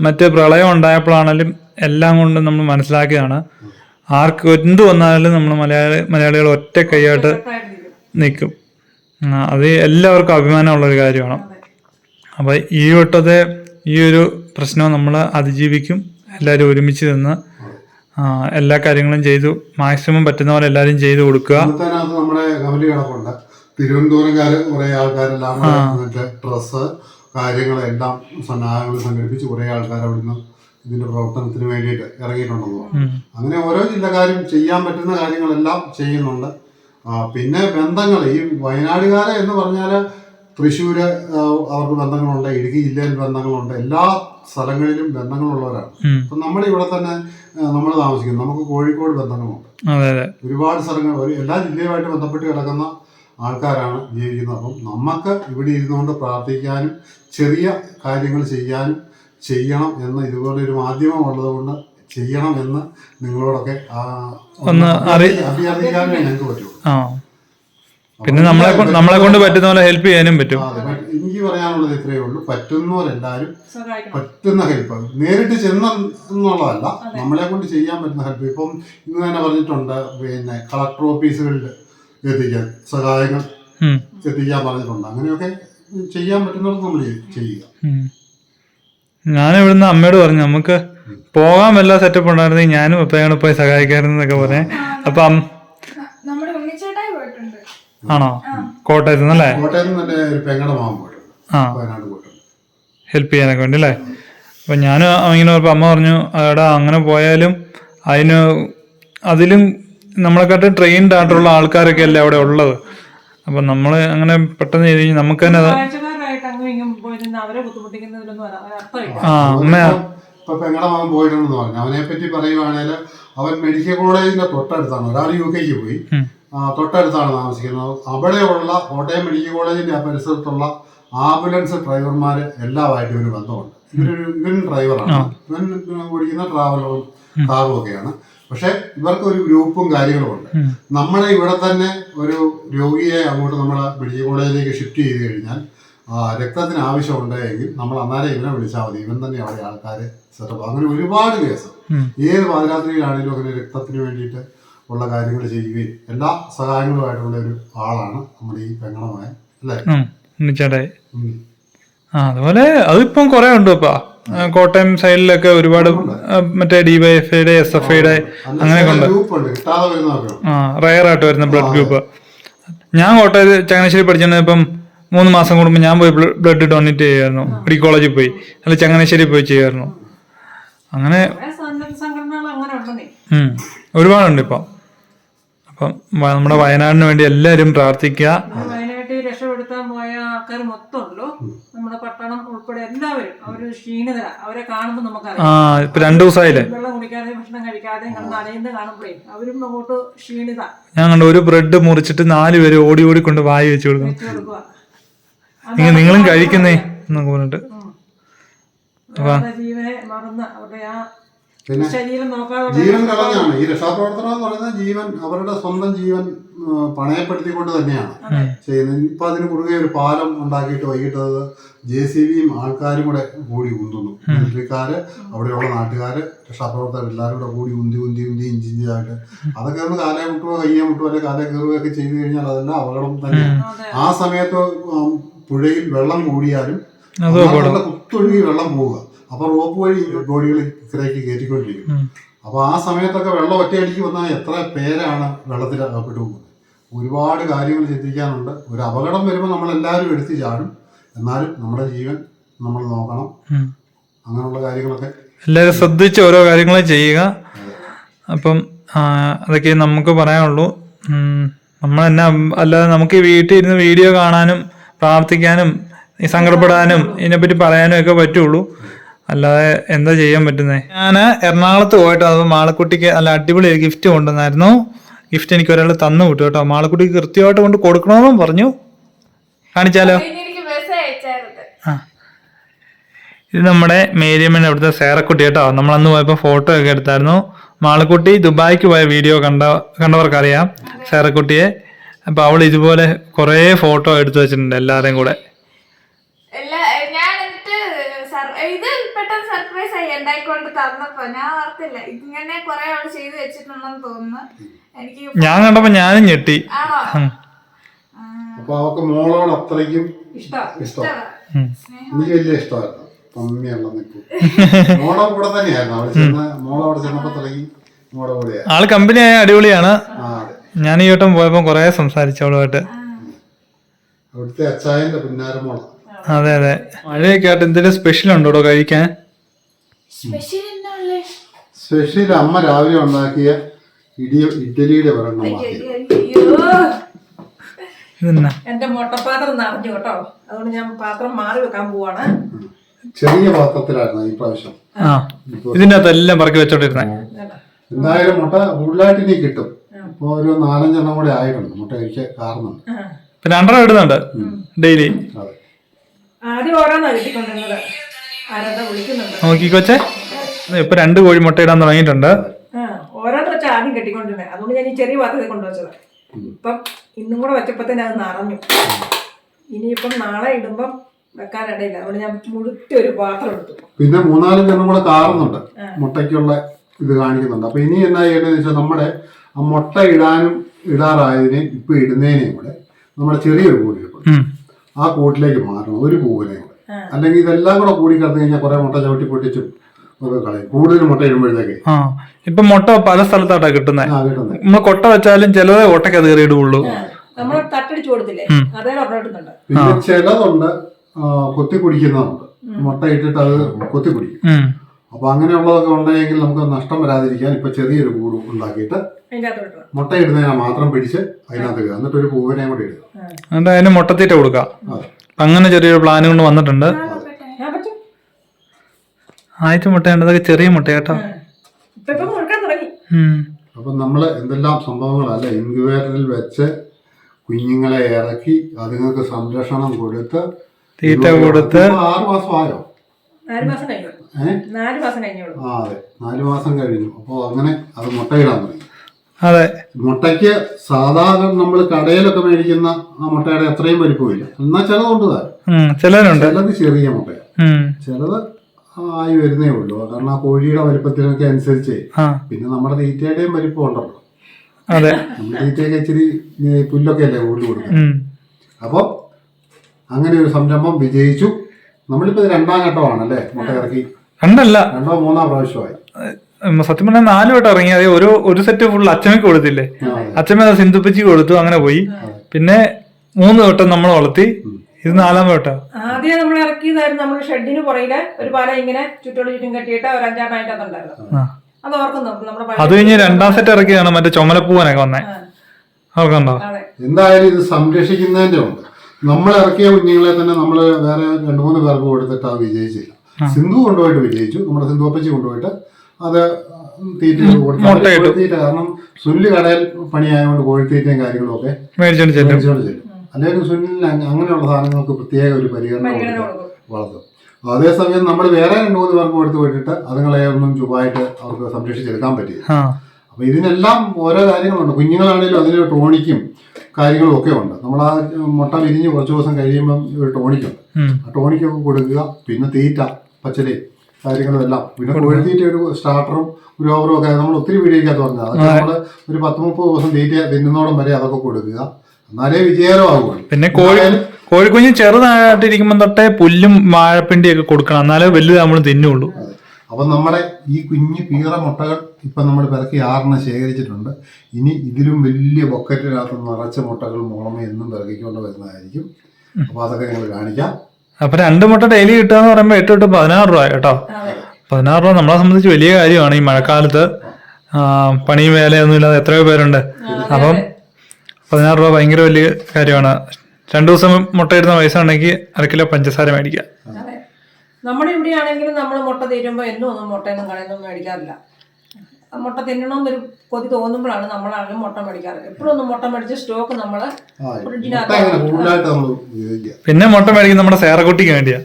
Speaker 1: മറ്റ് പ്രളയം ഉണ്ടായപ്പോഴാണേലും എല്ലാം കൊണ്ട് നമ്മൾ മനസ്സിലാക്കിയതാണ്. ആർക്ക് എന്ത് വന്നാലും നമ്മൾ മലയാളി മലയാളികൾ ഒറ്റ കൈയായിട്ട് നിൽക്കും. അത് എല്ലാവർക്കും അഭിമാനമുള്ള ഒരു കാര്യമാണ്. അപ്പോൾ ഈ വട്ടത്തെ ഈ ഒരു പ്രശ്നം നമ്മൾ അതിജീവിക്കും. എല്ലാവരും ഒരുമിച്ച് നിന്ന് എല്ലാ കാര്യങ്ങളും ചെയ്തു. മാക്സിമം പറ്റുന്ന പോലെ എല്ലാവരും ചെയ്തു കൊടുക്കുക.
Speaker 2: നമ്മുടെ കവലി കിടപ്പുണ്ട്. തിരുവനന്തപുരംകാര് കുറെ ആൾക്കാരെല്ലാം മറ്റേ ഡ്രസ്സ് കാര്യങ്ങളെല്ലാം സന്നാഹങ്ങൾ സംഘടിപ്പിച്ച് കുറെ ആൾക്കാർ അവിടുന്ന് ഇതിന്റെ പ്രവർത്തനത്തിന് വേണ്ടിയിട്ട് ഇറങ്ങിയിട്ടുണ്ടെന്ന്. അങ്ങനെ ഓരോ ജില്ലക്കാരും ചെയ്യാൻ പറ്റുന്ന കാര്യങ്ങളെല്ലാം ചെയ്യുന്നുണ്ട്. പിന്നെ ബന്ധങ്ങൾ ഈ വയനാടുകാരെ എന്ന് പറഞ്ഞാൽ തൃശ്ശൂര് ആ, അവർക്ക് ബന്ധങ്ങളുണ്ട് ഇടുക്കി ജില്ലയിൽ ബന്ധങ്ങളുണ്ട് എല്ലാ സ്ഥലങ്ങളിലും ബന്ധങ്ങളുള്ളവരാണ്.
Speaker 1: അപ്പൊ
Speaker 2: നമ്മളിവിടെ നമ്മുടെ ഇവിടെ തന്നെ നമ്മൾ താമസിക്കുന്നു. നമുക്ക് കോഴിക്കോട് ബന്ധങ്ങളുണ്ട്. ഒരുപാട് സ്ഥലങ്ങൾ എല്ലാ ജില്ലയുമായിട്ട് ബന്ധപ്പെട്ട് കിടക്കുന്ന ആൾക്കാരാണ് ജീവിക്കുന്നത്. അപ്പം നമുക്ക് ഇവിടെ ഇരുന്നുകൊണ്ട് പ്രാർത്ഥിക്കാനും ചെറിയ കാര്യങ്ങൾ ചെയ്യാനും ചെയ്യണം എന്ന് ഇതുപോലെ ഒരു മാധ്യമം ഉള്ളതുകൊണ്ട് ചെയ്യണം എന്ന് നിങ്ങളോടൊക്കെ ആ,
Speaker 1: ഒന്ന് അറി-
Speaker 2: അഭ്യർത്ഥിക്കാനേ ഞങ്ങൾക്ക് പറ്റുള്ളൂ.
Speaker 1: പിന്നെ നമ്മളെ നമ്മളെ കൊണ്ട് പറ്റുന്ന പോലെ ഹെൽപ്പ് ചെയ്യാനും പറ്റും.
Speaker 2: എനിക്ക് പറയാനുള്ളത് ഇത്രയേ ഉള്ളൂ. പറ്റുന്നവരെല്ലാവരും
Speaker 3: എല്ലാവരും
Speaker 2: പറ്റുന്ന ഹെൽപ്പ് നേരിട്ട് ചെന്നുള്ളതല്ല നമ്മളെ കൊണ്ട് ചെയ്യാൻ പറ്റുന്ന ഹെൽപ്പ് ഇപ്പം ഇന്ന് തന്നെ പറഞ്ഞിട്ടുണ്ട് പിന്നെ കളക്ടർ ഓഫീസുകളിൽ എത്തിക്കാൻ സഹായങ്ങൾ. എത്തിക്കാൻ പറഞ്ഞിട്ടുണ്ട്. അങ്ങനെയൊക്കെ ചെയ്യാൻ പറ്റുന്നവർക്ക് നമ്മൾ ചെയ്യുക.
Speaker 1: ഞാൻ ഇവിടുന്ന് അമ്മയോട് പറഞ്ഞു നമുക്ക് പോകാൻ വല്ല സെറ്റപ്പ് ഉണ്ടായിരുന്നെങ്കിൽ ഞാനും എപ്പോഴാണ് പോയി സഹായിക്കാറുന്നൊക്കെ പറഞ്ഞേ. അപ്പൊ അം-
Speaker 4: നമ്മുടെ ഉണ്ണിച്ചേട്ടായി പോയിട്ടുണ്ട്
Speaker 1: ആണോ? കോട്ടയത്ത് നിന്നല്ലേ
Speaker 2: കോട്ടയത്ത് നിന്ന് തന്നെ ഒരു പെങ്ങടെ മാമൻ പോയിട്ടുണ്ട്
Speaker 1: ആ.
Speaker 2: വയനാട് പോയിട്ടുണ്ട്
Speaker 1: ഹെൽപ്പ് ചെയ്യാനൊക്കെ വേണ്ടി അല്ലേ? അപ്പൊ ഞാൻ ഇങ്ങനെ ഒരു അമ്മ പറഞ്ഞു എടാ അങ്ങനെ പോയാലും അതിന് അതിലും നമ്മളെക്കാട്ടും ട്രെയിൻഡ് ആയിട്ടുള്ള ആൾക്കാരൊക്കെ അല്ലേ അവിടെ ഉള്ളത്? അപ്പൊ നമ്മൾ അങ്ങനെ പെട്ടെന്ന് ചെയ്ത് കഴിഞ്ഞാൽ നമുക്ക് തന്നെ അത് ആ അമ്മ
Speaker 2: ഇപ്പൊ പോയിട്ടുണ്ടെന്ന് പറഞ്ഞു. അവനെ പറ്റി പറയുവാണെങ്കിൽ അവൻ മെഡിക്കൽ കോളേജിന്റെ തൊട്ടടുത്താണ്. ഒരാൾ യു കെക്ക് പോയി. തൊട്ടടുത്താണ് താമസിക്കുന്നത്. അവിടെയുള്ള കോട്ടയം മെഡിക്കൽ കോളേജിന്റെ ആ പരിസരത്തുള്ള ആംബുലൻസ് ഡ്രൈവർമാർ എല്ലാമായിട്ടും ഇവർ ബന്ധമുണ്ട്. ഇവരൊരു ഇവൻ ഡ്രൈവറാണ്. ഇവൻ ഓടിക്കുന്ന ട്രാവലറും കാറും ഒക്കെയാണ് പക്ഷെ ഇവർക്ക് ഒരു ഗ്രൂപ്പും കാര്യങ്ങളും ഉണ്ട് നമ്മളെ ഇവിടെ തന്നെ ഒരു രോഗിയെ അങ്ങോട്ട് നമ്മൾ മെഡിക്കൽ കോളേജിലേക്ക് ഷിഫ്റ്റ് ചെയ്ത് കഴിഞ്ഞാൽ രക്തത്തിന് ആവശ്യമുണ്ടെങ്കിൽ നമ്മൾ അന്നേരം ഇവനെ വിളിച്ചാൽ മതി. ഇവൻ തന്നെ അവിടെ ആൾക്കാരെ സെറ്റപ്പ് അങ്ങനെ ഒരുപാട് കേസ്. ഏത് പാതിരാത്രിയിലാണെങ്കിലും അങ്ങനെ രക്തത്തിന് വേണ്ടിയിട്ട് ഉള്ള കാര്യങ്ങൾ ചെയ്യുകയും എല്ലാ സഹായങ്ങളുമായിട്ടുള്ള ഒരു ആളാണ് നമ്മുടെ ഈ പെങ്ങളമായ അല്ലേ?
Speaker 1: ഉണ്ണിച്ചേട്ടായി. അതുപോലെ അതിപ്പം കുറെ ഉണ്ട് ഇപ്പൊ. കോട്ടയം സൈഡിലൊക്കെ ഒരുപാട് മറ്റേ ഡിവൈഎഫ്ഐയുടെ എസ് എഫ് ഐയുടെ അങ്ങനെയൊക്കെ ഉണ്ട്. ആ റയർ ആയിട്ട് വരുന്ന ബ്ലഡ് ഗ്രൂപ്പ് ഞാൻ കോട്ടയത്ത് ചങ്ങനാശ്ശേരി പഠിച്ചിരുന്ന ഇപ്പം മൂന്ന് മാസം കൂടുമ്പോൾ ഞാൻ പോയി ബ്ലഡ് ഡൊണേറ്റ് ചെയ്യുമായിരുന്നു മെഡിക്കൽ കോളേജിൽ പോയി. അല്ല ചങ്ങനാശ്ശേരി പോയി ചെയ്യുമായിരുന്നു അങ്ങനെ
Speaker 3: സന്നദ്ധ സംഘടനകൾ അങ്ങനെ ഉണ്ടെന്നേ.
Speaker 1: ഉം, ഒരുപാടുണ്ട് ഇപ്പം. അപ്പം നമ്മുടെ വയനാടിന് വേണ്ടി എല്ലാവരും പ്രാർത്ഥിക്കുക.
Speaker 3: വയനാട്ടിൽ രക്ഷപ്പെടുത്താൻ പോയ ആൾക്കാർ മൊത്തം ഉണ്ടല്ലോ. നമ്മുടെ പട്ടണം ഉൾപ്പെടെ എല്ലാവരും അവർ ക്ഷീണിത അവരെ കാണുമ്പോൾ
Speaker 1: ആ
Speaker 3: നമുക്കറിയാം
Speaker 1: ഇപ്പൊ രണ്ടു ദിവസമായില്ലേ
Speaker 3: വെള്ളം കുടിക്കാതെ ഭക്ഷണം കഴിക്കാതെ കിടന്ന് അലയുന്നത് കാണുമ്പോഴേ അവരും അങ്ങോട്ട് ക്ഷീണിത.
Speaker 1: ഞാൻ കണ്ടു ഒരു ബ്രെഡ് മുറിച്ചിട്ട് നാല് പേര് ഓടി ഓടി കൊണ്ട് വായി വെച്ച് നിങ്ങൾ നിങ്ങളും കഴിക്കുന്നേ എന്നൊക്കെ പറഞ്ഞിട്ട്.
Speaker 3: ജീവനെ മറന്ന് അവരുടെ ആ
Speaker 2: പിന്നെ ജീവൻ കളഞ്ഞാണ്. ഈ രക്ഷാപ്രവർത്തനം എന്ന് പറയുന്നത് ജീവൻ അവരുടെ സ്വന്തം ജീവൻ പണയപ്പെടുത്തിക്കൊണ്ട് തന്നെയാണ്. ചെയ്യുന്നത്. ഇപ്പൊ അതിന് കുറുകെ ഒരു പാലം ഉണ്ടാക്കിയിട്ട് വൈകിട്ട് അത് ജെ സി ബിയും ആൾക്കാരും കൂടെ കൂടി ഉന്തുന്നു മിലിറ്ററിക്കാര് അവിടെയുള്ള നാട്ടുകാര് രക്ഷാപ്രവർത്തകർ എല്ലാവരും കൂടെ കൂടി ഉന്തി ഉന്തി ഉന്തി ഇഞ്ചി ഇഞ്ചിയായിട്ട് അതൊക്കെ ഒന്ന് കാലേ മുട്ടുകയോ കയ്യെ മുട്ടുകയോ അല്ലെങ്കിൽ കാലേ കയറുകയോ ഒക്കെ ചെയ്തു കഴിഞ്ഞാൽ അതെല്ലാം അപകടം തന്നെയാണ് ആ സമയത്ത് പുഴയിൽ വെള്ളം കൂടിയാലും. കുത്തൊഴുകി വെള്ളം പോവുക. അപ്പൊ റോപ്പ് വഴി ബോഡികൾ ഇക്കരയ്ക്ക് കയറ്റിക്കൊണ്ടിരിക്കും. അപ്പൊ ആ സമയത്തൊക്കെ വെള്ളം ഒറ്റയടിക്ക് വന്നാൽ എത്ര പേരാണ് വെള്ളത്തിൽ അകപ്പെട്ടു പോകുന്നത്? ഒരുപാട് കാര്യങ്ങൾ ചിന്തിക്കാനുണ്ട്. ഒരു അപകടം വരുമ്പോൾ നമ്മൾ എല്ലാവരും എടുത്തു ചാടും. എന്നാലും നമ്മുടെ ജീവൻ നമ്മൾ നോക്കണം. അങ്ങനെയുള്ള കാര്യങ്ങളൊക്കെ
Speaker 1: എല്ലാവരും ശ്രദ്ധിച്ച് ഓരോ കാര്യങ്ങളും ചെയ്യുക. അപ്പം അതൊക്കെ നമുക്ക് പറയാനുള്ളൂ. നമ്മൾ തന്നെ അല്ലാതെ നമുക്ക് വീട്ടിൽ ഇരുന്ന് വീഡിയോ കാണാനും പ്രാർത്ഥിക്കാനും സങ്കടപ്പെടാനും ഇതിനെപ്പറ്റി പറയാനും ഒക്കെ പറ്റുള്ളൂ. അല്ലാതെ എന്താ ചെയ്യാൻ പറ്റുന്നേ? ഞാൻ എറണാകുളത്ത് പോയിട്ട് അത് മാളക്കുട്ടിക്ക് നല്ല അടിപൊളി ഒരു ഗിഫ്റ്റ് കൊണ്ടുവന്നായിരുന്നു. ഗിഫ്റ്റ് എനിക്ക് ഒരാൾ തന്നു വിട്ടു കേട്ടോ. മാളക്കുട്ടിക്ക് കൃത്യമായിട്ട് കൊണ്ട് കൊടുക്കണമെന്നും പറഞ്ഞു. കാണിച്ചാലോ? ആ ഇത് നമ്മുടെ മേരിയമ്മയുടെ അവിടുത്തെ സേറക്കുട്ടി കേട്ടോ. നമ്മൾ അന്ന് പോയപ്പോൾ ഫോട്ടോ ഒക്കെ എടുത്തായിരുന്നു. മാളക്കുട്ടി ദുബായിക്ക് പോയ വീഡിയോ കണ്ട കണ്ടവർക്കറിയാം സേറക്കുട്ടിയെ. അപ്പൊ അവൾ ഇതുപോലെ കുറേ ഫോട്ടോ എടുത്തു വെച്ചിട്ടുണ്ട് എല്ലാവരെയും കൂടെ.
Speaker 4: ഇത് കൊണ്ട് ഉണ്ടായിക്കൊണ്ട് തന്നപ്പോ? ഞാൻ ഓർത്തില്ല. ഇങ്ങനെ കൊറേ ആൾ ചെയ്തു വെച്ചിട്ടുണ്ടെന്ന് തോന്നുന്നു. എനിക്ക്
Speaker 1: ഞാൻ കണ്ടപ്പോ ഞാനും ഞെട്ടി.
Speaker 4: ആണോ?
Speaker 2: അപ്പൊ അവക്ക് മോളോട് അത്രയ്ക്കും
Speaker 3: ഇഷ്ടമാണ്.
Speaker 2: എനിക്ക് വലിയ ഇഷ്ടമായിരുന്നു. പമ്മിയുള്ള നിൽക്കും മോളെ കൂടെ തന്നെയായിരുന്നു. അവിടെ ചെന്ന് മോളെ അവിടെ ചെന്നപ്പോ തുടങ്ങി മോളെ കൂടെയായിരുന്നു
Speaker 1: ആൾ കമ്പനിയായ അടിപൊളിയാണ്. ഞാൻ ഈ വട്ടം പോയപ്പോ കൊറേ സംസാരിച്ചു അവളുമായിട്ട്.
Speaker 2: അവിടുത്തെ അച്ചായന്റെ പിന്നാരമോള
Speaker 1: അതെ അതെ. മഴയൊക്കെ ആയിട്ട് എന്തെങ്കിലും സ്പെഷ്യൽ ഉണ്ടോ കഴിക്കാൻ?
Speaker 4: സ്പെഷ്യൽ
Speaker 2: അമ്മ രാവിലെ ഉണ്ടാക്കിയ ഇടി ഇഡ്ഡലിയുടെ ഒരെണ്ണം വാങ്ങി
Speaker 4: അയ്യോ
Speaker 1: ഇതെന്നാ?
Speaker 3: എന്റെ മുട്ടപ്പാത്രം നിറഞ്ഞു കേട്ടോ. അതുകൊണ്ട് ഞാൻ പാത്രം മാറി വെക്കാൻ പോവാണ്.
Speaker 2: ചെറിയ പാത്രത്തിലായിരുന്നു ഈ പ്രാവശ്യം.
Speaker 1: ആ അകത്തെല്ലാം പറക്കി വെച്ചോണ്ടിരുന്ന.
Speaker 2: എന്തായാലും മുട്ട കൂടുതലായിട്ട് ഇനി കിട്ടും. ഇപ്പൊ ഒരു നാലഞ്ചെണ്ണം കൂടെ ആയിട്ടുണ്ട്. മുട്ട കഴിച്ച കാരണം
Speaker 1: പിന്നെ അണ്ടറ ഇടുന്നുണ്ട് ഡെയിലി.
Speaker 2: അതെ.
Speaker 3: ആദ്യം ഓരോന്നാണ് കിട്ടിക്കൊണ്ടിരുന്നത്
Speaker 1: നോക്കിക്കോച്ചേ ഇപ്പൊ രണ്ട് കോഴി മുട്ട ഇടാൻ തുടങ്ങിയിട്ടുണ്ട്.
Speaker 3: ആ ഓരോന്ന് വെച്ചാൽ ആദ്യം കെട്ടിക്കൊണ്ടിരുന്നേ. അതുകൊണ്ട് ഞാൻ ഈ ചെറിയ പാത്രത്തിൽ കൊണ്ടുവച്ചത്. ഇപ്പം ഇന്നും കൂടെ വെച്ചപ്പോ തന്നെ അത് നിറഞ്ഞു. ഇനിയിപ്പം നാളെ ഇടുമ്പം വെക്കാനിടയില്ല അതുകൊണ്ട് ഞാൻ മുഴുത്ത ഒരു പാത്രം എടുത്തു.
Speaker 2: പിന്നെ മൂന്നാലഞ്ചെണ്ണം കൂടെ കാറുന്നുണ്ട്. മുട്ടയ്ക്കുള്ള ഇത് കാണിക്കുന്നുണ്ട്. അപ്പൊ ഇനി എന്നാ ചെയ്യേണ്ടതെന്ന് വെച്ചാൽ നമ്മുടെ ആ മുട്ട ഇടാനും ഇടാറായതിനെ ഇപ്പൊ ഇടുന്നതിനെയും കൂടെ നമ്മുടെ ചെറിയൊരു കൂടി ഇരിപ്പുണ്ട്. ആ കൂട്ടിലേക്ക് മാറണം. ഒരു പൂവിനെയും. അല്ലെങ്കിൽ ഇതെല്ലാം കൂടെ കൂടി കടന്നു കഴിഞ്ഞാൽ കുറെ മുട്ട ചവിട്ടി പൊട്ടിച്ചും ഒക്കെ കളയും. കൂടുതൽ മുട്ട ഇടുമ്പോഴത്തേക്ക്.
Speaker 1: ആ. ഇപ്പൊ മുട്ട പല സ്ഥലത്താട്ടാ കിട്ടുന്നത്
Speaker 2: നമ്മൾ
Speaker 1: നമ്മൾ കൊട്ട വെച്ചാലും ചിലത് കൊട്ടയ്ക്ക് അത് കയറിയിടുള്ളൂ
Speaker 3: നമ്മൾ തട്ടടിച്ചു കൊടുത്തില്ലേ? അതേ പറഞ്ഞു
Speaker 2: പിന്നെ ചിലതുണ്ട് കൊത്തി കുടിക്കുന്നതുണ്ട്. മുട്ട ഇട്ടിട്ട് അത് കൊത്തി കുടിക്കും. അപ്പൊ അങ്ങനെയുള്ളതൊക്കെ ഉണ്ടെങ്കിൽ നമുക്ക് നഷ്ടം വരാതിരിക്കാൻ ഇപ്പൊ ചെറിയൊരു കൂട് ഉണ്ടാക്കിയിട്ട് മുട്ട ഇടുന്നതിനെ മാത്രം പിടിച്ച് അതിനകത്ത് എന്നിട്ട് ഒരു പൂവിനെയും കൂടി ഇടുക.
Speaker 1: എന്നിട്ട് അതിന് മുട്ടത്തീറ്റ കൊടുക്കാം അങ്ങനെ ചെറിയൊരു പ്ലാൻ കൊണ്ട് വന്നിട്ടുണ്ട്. ആയിട്ട് മുട്ടയുണ്ട് അതൊക്കെ ചെറിയ മുട്ട കേട്ടോ
Speaker 2: അപ്പൊ നമ്മൾ എന്തെല്ലാം സംഭവങ്ങളല്ല ഇൻക്യുബേറ്ററിൽ വെച്ച് കുഞ്ഞുങ്ങളെ ഇറക്കി അതുങ്ങൾക്ക് സംരക്ഷണം കൊടുത്ത്
Speaker 1: തീറ്റ കൊടുത്ത്
Speaker 2: ആറ് മാസമായോ
Speaker 3: നാല് മാസം കഴിഞ്ഞു.
Speaker 2: ഏഹ്
Speaker 3: നാല് മാസം കഴിഞ്ഞോളൂ
Speaker 2: ആ അതെ. നാല് മാസം കഴിഞ്ഞു. അപ്പോൾ അങ്ങനെ അത് മുട്ടയിടാൻ തുടങ്ങി.
Speaker 1: അതെ.
Speaker 2: മുട്ടയ്ക്ക് സാധാരണ നമ്മൾ കടയിലൊക്കെ മേടിക്കുന്ന ആ മുട്ടയുടെ അത്രയും വലിപ്പമില്ല. എന്നാൽ ചിലതുണ്ട്.
Speaker 1: ചിലരുണ്ട്
Speaker 2: ചിലത് ചെറിയ മുട്ടയാണ് ചിലത് ആയി വരുന്നേ ഉള്ളൂ. കാരണം ആ കോഴിയുടെ വലിപ്പത്തിനൊക്കെ അനുസരിച്ച് പിന്നെ നമ്മുടെ തീറ്റയുടെയും വലിപ്പം ഉണ്ടല്ലോ.
Speaker 1: അതെ.
Speaker 2: തീറ്റയൊക്കെ ഇച്ചിരി പുല്ലൊക്കെ അല്ലേ കൂടുതൽ കൊടുക്കുക.
Speaker 1: അപ്പൊ
Speaker 2: അപ്പോൾ അങ്ങനെ ഒരു സംരംഭം വിജയിച്ചു. നമ്മളിപ്പോ രണ്ടാം ഘട്ടമാണ് അല്ലേ മുട്ട ഇറക്കി?
Speaker 1: രണ്ടല്ല.
Speaker 2: രണ്ടോ മൂന്നാം പ്രാവശ്യമായി.
Speaker 1: സത്യം പറഞ്ഞാൽ നാല് വട്ടം ഇറങ്ങി. അതേ ഒരു ഒരു സെറ്റ് ഫുൾ അച്ഛമ്മയ്ക്ക് കൊടുത്തില്ലേ. അച്ഛമ്മ അത് സിന്ധുപ്പച്ചി കൊടുത്തു അങ്ങനെ പോയി. പിന്നെ മൂന്ന് വട്ടം നമ്മൾ വളർത്തി. ഇത് നാലാമത്തെ വട്ടം.
Speaker 3: ആദ്യം നമ്മൾ ഇറക്കിയതായിരുന്നു നമ്മൾ ഷെഡിന് പുറകിൽ ഒരു പാല ഇങ്ങനെ ചുറ്റോട് ചുറ്റും കെട്ടിയിട്ട് ഒരു അഞ്ചാം അതുണ്ടായിരുന്നു
Speaker 1: ആ.
Speaker 3: അത് ഓർക്കുന്നു. നമ്മുടെ പഴയ-
Speaker 1: അത് കഴിഞ്ഞ് രണ്ടാം സെറ്റ് ഇറക്കിയാണ് മറ്റേ ചുമലപ്പൂവനൊക്കെ വന്നേ. ഓർക്കണ്ടോ
Speaker 2: എന്തായാലും ഇത് സംരക്ഷിക്കുന്നതിന്റെ ഉണ്ട്. നമ്മൾ ഇറക്കിയ കുഞ്ഞുങ്ങളെ തന്നെ നമ്മൾ വേറെ രണ്ടു മൂന്ന് പേർക്ക് കൊടുത്തിട്ട് അത് വിജയിച്ചില്ല. സിന്ധു കൊണ്ടുപോയിട്ട് വിജയിച്ചു. നമ്മുടെ സിന്ധു അപ്പച്ചി കൊണ്ടുപോയിട്ട് അത് തീറ്റ കൊടുത്തു തീറ്റ കാരണം സുല്ല് കടയിൽ പണിയായതുകൊണ്ട് കോഴിത്തീറ്റയും കാര്യങ്ങളും ഒക്കെ
Speaker 1: മേടിച്ചോണ്ട് ചെല്ലും.
Speaker 2: അല്ലെങ്കിൽ സുല്ലിന് അങ്ങ- അങ്ങനെയുള്ള സാധനങ്ങൾക്ക് പ്രത്യേക ഒരു പരിഗണന വളർത്തും. അതേസമയം നമ്മൾ വേറെ രണ്ട് മൂന്ന് പേർക്ക് കൊടുത്ത് വിട്ടിട്ട് അതുങ്ങളെ ഒന്നും ചുവായിട്ട് അവർക്ക് സംരക്ഷിച്ചെടുക്കാൻ പറ്റില്ല. അപ്പൊ ഇതിനെല്ലാം ഓരോ കാര്യങ്ങളുണ്ട്. കുഞ്ഞുങ്ങളാണെങ്കിലും അതിന് ടോണിക്കും കാര്യങ്ങളും ഒക്കെ ഉണ്ട്. നമ്മൾ ആ മുട്ട വിരിഞ്ഞ് കുറച്ച് ദിവസം കഴിയുമ്പം ഒരു ടോണിക്കുണ്ട്. ആ ടോണിക്കൊക്കെ കൊടുക്കുക. പിന്നെ തീറ്റ പച്ചലി കാര്യങ്ങളും എല്ലാം പിന്നെ കോഴിത്തീറ്റ ഒരു സ്റ്റാർട്ടറും ഒരു ഓവറും ഒക്കെ നമ്മൾ ഒത്തിരി വീഡിയോക്കകത്ത് പറഞ്ഞത്. അതൊക്കെ നമ്മൾ ഒരു പത്ത് മുപ്പത് ദിവസം തീറ്റ തിന്നുന്നോളം വരെ അതൊക്കെ കൊടുക്കുക. എന്നാലേ വിജയകരമാകുള്ളൂ
Speaker 1: പിന്നെ കോഴി കോഴിക്കുഞ്ഞ് ചെറുതായിട്ടിരിക്കുമ്പോൾ തൊട്ടേ പുല്ലും വാഴപ്പിണ്ടിയൊക്കെ കൊടുക്കണം. എന്നാലേ വലുത് നമ്മൾ തിന്നുള്ളൂ.
Speaker 2: അപ്പൊ അപ്പം നമ്മുടെ ഈ കുഞ്ഞു പീറ മുട്ടകൾ ഇപ്പം നമ്മൾ പിറക്കി ആറെണ്ണം ശേഖരിച്ചിട്ടുണ്ട്. ഇനി ഇതിലും വലിയ ബൊക്കറ്റിനകത്ത് നിറച്ച മുട്ടകൾ മുളമ എന്നും പിറക്കിക്കൊണ്ട് വരുന്നതായിരിക്കും. അപ്പോൾ അതൊക്കെ ഞങ്ങൾ കാണിക്കാം.
Speaker 1: അപ്പൊ രണ്ട് മുട്ട ഡെയിലി കിട്ടുക എന്ന് പറയുമ്പോൾ എട്ട് തൊട്ട് പതിനാറ് രൂപ കേട്ടോ. പതിനാറ് രൂപ നമ്മളെ സംബന്ധിച്ച് വലിയ കാര്യമാണ് ഈ മഴക്കാലത്ത്. പണിയും വേലയൊന്നും ഇല്ലാതെ എത്രയോ പേരുണ്ട്. അപ്പം പതിനാറ് രൂപ ഭയങ്കര വലിയ കാര്യമാണ്. രണ്ടു ദിവസം മുട്ട ഇടുന്ന പൈസ ഉണ്ടെങ്കിൽ അര കിലോ പഞ്ചസാര മേടിക്കാം.
Speaker 3: നമ്മുടെ ഇവിടെ ആണെങ്കിലും നമ്മൾ മുട്ട തീരുമ്പോൾ എന്നും ഒന്നും മുട്ടയൊന്നും കളയൊന്നും മേടിക്കാറില്ല. മുട്ട തിന്നണമെന്നൊരു കൊതി തോന്നുമ്പോഴാണ് നമ്മളാണെങ്കിലും മുട്ട മേടിക്കാറ്. എപ്പോഴും ഒന്നും മുട്ട മേടിച്ച് സ്റ്റോക്ക് നമ്മൾ
Speaker 1: പിന്നെ മുട്ട മേടിക്കുന്ന നമ്മുടെ സേറക്കുട്ടിക്ക് വേണ്ടിയാ.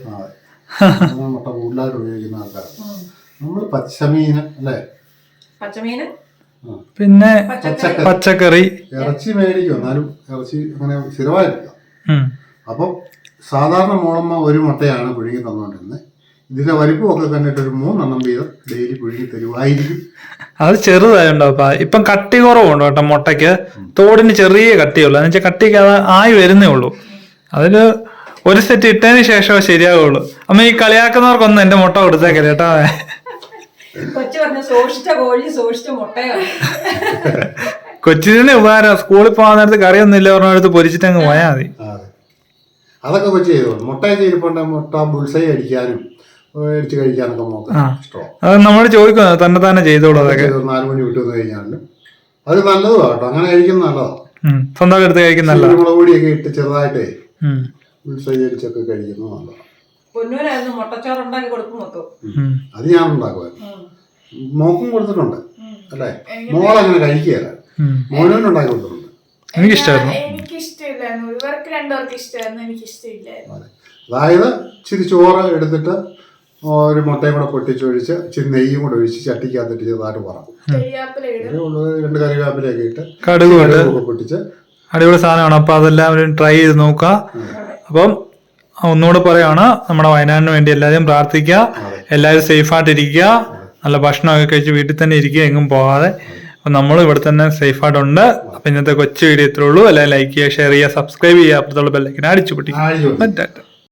Speaker 2: മുട്ട കൂടുതലായിട്ട് ഉപയോഗിക്കുന്ന ആൾക്കാർ നമ്മൾ പച്ചമീൻ അല്ലേ?
Speaker 3: പച്ചമീന്?
Speaker 1: പിന്നെ
Speaker 3: പച്ചക്കറി.
Speaker 2: ഇറച്ചി മേടിക്കും. എന്നാലും ഇറച്ചി അങ്ങനെ
Speaker 1: സ്ഥിരമായിരിക്കും.
Speaker 2: അപ്പം സാധാരണ മോളമ്മ ഒരു മുട്ടയാണ് പുഴുങ്ങി തന്നുകൊണ്ടിരുന്നത് ഇതിന്റെ വലിപ്പമൊക്കെ കണ്ടിട്ട് ഒരു മൂന്നെണ്ണം വീതം ഡെയിലി പുഴുങ്ങി തരുമായിരിക്കും
Speaker 1: അത് ചെറുതായുണ്ടോ? അപ്പൊ ഇപ്പം കട്ടി കുറവുണ്ടോ കേട്ടോ മുട്ടയ്ക്ക്? തോടിന് ചെറിയ കട്ടിയുള്ളൂ. എന്ന് വെച്ചാൽ കട്ടിക്ക് അത് ആയി വരുന്നേ ഉള്ളൂ. അതിൽ ഒരു സെറ്റ് ഇട്ടതിന് ശേഷമേ ശരിയാവുള്ളൂ. അമ്മ ഈ കളിയാക്കുന്നവർക്കൊന്നും എന്റെ മുട്ട കൊടുത്തേക്കല്ലേ കേട്ടോ.
Speaker 3: കൊച്ചു പറഞ്ഞ സൂക്ഷിച്ച കോഴി സൂക്ഷിച്ച മുട്ടയാണ്.
Speaker 1: കൊച്ചിന് ഉപകാരം സ്കൂളിൽ പോകാൻ നേരത്ത് കറിയൊന്നും ഇല്ല പറഞ്ഞടുത്ത് പൊരിച്ചിട്ട് അങ്ങ് പോയാൽ മതി.
Speaker 2: അതൊക്കെ കൊച്ചു ചെയ്തോളൂ. മുട്ടയൊക്കെ ഇരിപ്പുണ്ട്. മുട്ട ബുൾസൈ അടിക്കാനും. അടിച്ച് കഴിക്കാനൊക്കെ നോക്കാം. ഇഷ്ടമാണ്.
Speaker 1: അത് നമ്മൾ ചോദിക്കുന്നത് തന്നെ തന്നെ ചെയ്തോളൂ അതൊക്കെ.
Speaker 2: നാല് മണി വിട്ടു വന്ന് കഴിഞ്ഞാലും അത് നല്ലതുമാണ് കേട്ടോ. അങ്ങനെ കഴിക്കുന്ന നല്ലതാണ്.
Speaker 1: സ്വന്തം എടുത്ത് കഴിക്കുന്ന
Speaker 2: കുരുമുളക് പൊടിയൊക്കെ ഇട്ട് ചെറുതായിട്ടേ
Speaker 1: ഉം.
Speaker 2: ബുൾസൈ അടിച്ചൊക്കെ കഴിക്കുന്നത് നല്ലതാണ്
Speaker 3: പൊന്നൂരായിരുന്നു മുട്ടച്ചോറ് ഉണ്ടാക്കി കൊടുക്കും മൊത്തം.
Speaker 2: അത് ഞാൻ ഉണ്ടാക്കുമായിരുന്നു. മോക്കും കൊടുത്തിട്ടുണ്ട് അല്ലേ? മോളങ്ങനെ കഴിക്കുകയല്ല.
Speaker 1: മോനോനും
Speaker 2: മോനും ഉണ്ടാക്കി കൊടുത്തിട്ടുണ്ട്.
Speaker 1: എനിക്കിഷ്ടമായിരുന്നു
Speaker 4: എനിക്ക് ഇഷ്ടമില്ലായിരുന്നു ഇവർക്ക് രണ്ടുപേർക്ക് ഇഷ്ടമായിരുന്നു എനിക്ക് ഇഷ്ടമില്ലായിരുന്നു
Speaker 2: അതെ. അതായത് ഇച്ചിരി ചോറ് എടുത്തിട്ട് ഒരു മുട്ടയും കൂടെ പൊട്ടിച്ചൊഴിച്ച് ഇച്ചിരി നെയ്യും കൂടെ ഒഴിച്ച് ചട്ടിക്കകത്തിട്ട് ചെറുതായിട്ട്
Speaker 4: പറഞ്ഞു
Speaker 2: രണ്ട് കറിവേപ്പിലൊക്കെ ഇട്ട്
Speaker 1: കടുക്
Speaker 2: പൊട്ടിച്ച്
Speaker 1: അടിപൊളി സാധനമാണ്. അപ്പൊ അതെല്ലാവരും ട്രൈ ചെയ്ത് നോക്കുക. അപ്പം ഒന്നുകൂടെ പറയാണ് നമ്മുടെ വയനാടിന് വേണ്ടി എല്ലാവരും പ്രാർത്ഥിക്കുക. എല്ലാവരും സേഫായിട്ടിരിക്കുക നല്ല ഭക്ഷണമൊക്കെ കഴിച്ച് വീട്ടിൽ തന്നെ ഇരിക്കുക എങ്ങും പോകാതെ. അപ്പൊ നമ്മൾ ഇവിടെ തന്നെ സേഫായിട്ടുണ്ട് അപ്പൊ ഇന്നത്തെ കൊച്ചു വീഡിയോ ഇത്രേ ഉള്ളൂ. എല്ലാവരും ലൈക്ക് ചെയ്യുക ഷെയർ ചെയ്യുക സബ്സ്ക്രൈബ് ചെയ്യുക. അപ്പുറത്തുള്ള ബെല്ലൈക്കിനെ അടിച്ചു പൊട്ടിക്കുക.